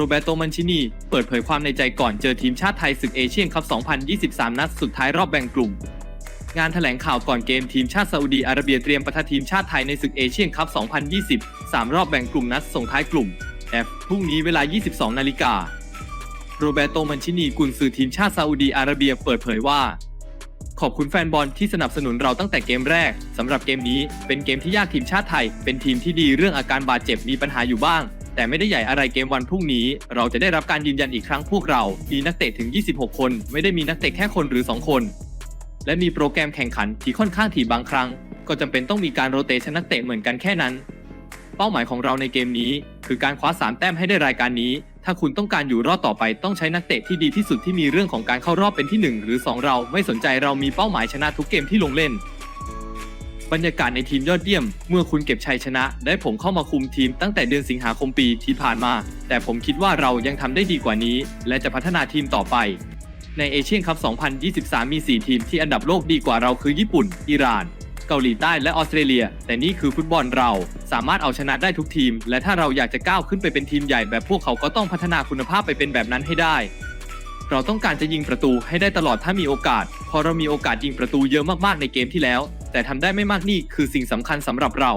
โรเบโตมันชินี เปิดเผยความในใจก่อนเจอทีมชาติไทยศึกเอเชียนคัพ 2023 นัดสุดท้ายรอบแบ่งกลุ่ม งานแถลงข่าวก่อนเกมทีมชาติซาอุดีอาระเบียเตรียมปะทะทีมชาติไทยในศึกเอเชียนคัพ 2020 3 รอบแบ่งกลุ่มนัดส่งท้ายกลุ่ม F พรุ่งนี้เวลา 22 นาฬิกา โรเบโตมันชินีกุนซือทีมชาติซาอุดีอาระเบียเปิดเผยว่า ขอบคุณแฟนบอลที่สนับสนุนเราตั้งแต่เกมแรกสำหรับเกมนี้เป็นเกมที่ยากทีมชาติไทย เป็นทีมที่ดีเรื่องอาการบาดเจ็บมีปัญหาอยู่บ้าง แต่ไม่ได้ใหญ่อะไรเกมวันพรุ่งนี้ เราจะได้รับการยืนยันอีกครั้งพวกเรา มีนักเตะถึง 26 คน ไม่ได้มีนักเตะแค่คนหรือ 2 คน และมีโปรแกรมแข่งขันที่ค่อนข้างถี่บางครั้ง ก็จำเป็นต้องมีการโรเตชันนักเตะเหมือนกันแค่นั้น เป้าหมายของเราในเกมนี้ คือการคว้า 3 แต้มให้ได้รายการนี้ ถ้าคุณต้องการอยู่รอดต่อไปต้องใช้นักเตะที่ดีที่สุดที่มีเรื่องของการเข้ารอบเป็นที่ 1 หรือ 2 เราไม่สนใจเรามีเป้าหมายชนะทุกเกมที่ลงเล่น บรรยากาศในทีมยอดเยี่ยม เมื่อคุณเก็บชัยชนะ ได้ผมเข้ามาคุมทีมตั้งแต่เดือนสิงหาคมปีที่ผ่านมา แต่ผมคิดว่าเรายังทำได้ดีกว่านี้ และจะพัฒนาทีมต่อไป ในเอเชียนคัพ 2023 มี 4 ทีมที่อันดับโลกดีกว่าเราคือญี่ปุ่น อิหร่าน เกาหลีใต้และออสเตรเลีย แต่นี่คือฟุตบอลเรา สามารถเอาชนะได้ทุกทีม และถ้าเราอยากจะก้าวขึ้นไปเป็นทีมใหญ่แบบพวกเขาก็ต้องพัฒนาคุณภาพไปเป็นแบบนั้นให้ได้เราต้องการจะยิงประตูให้ได้ตลอดถ้ามีโอกาส พอเรามีโอกาสยิงประตูเยอะมากๆในเกมที่แล้ว แต่ทำได้ไม่มากนี่คือสิ่งสำคัญสำหรับเรา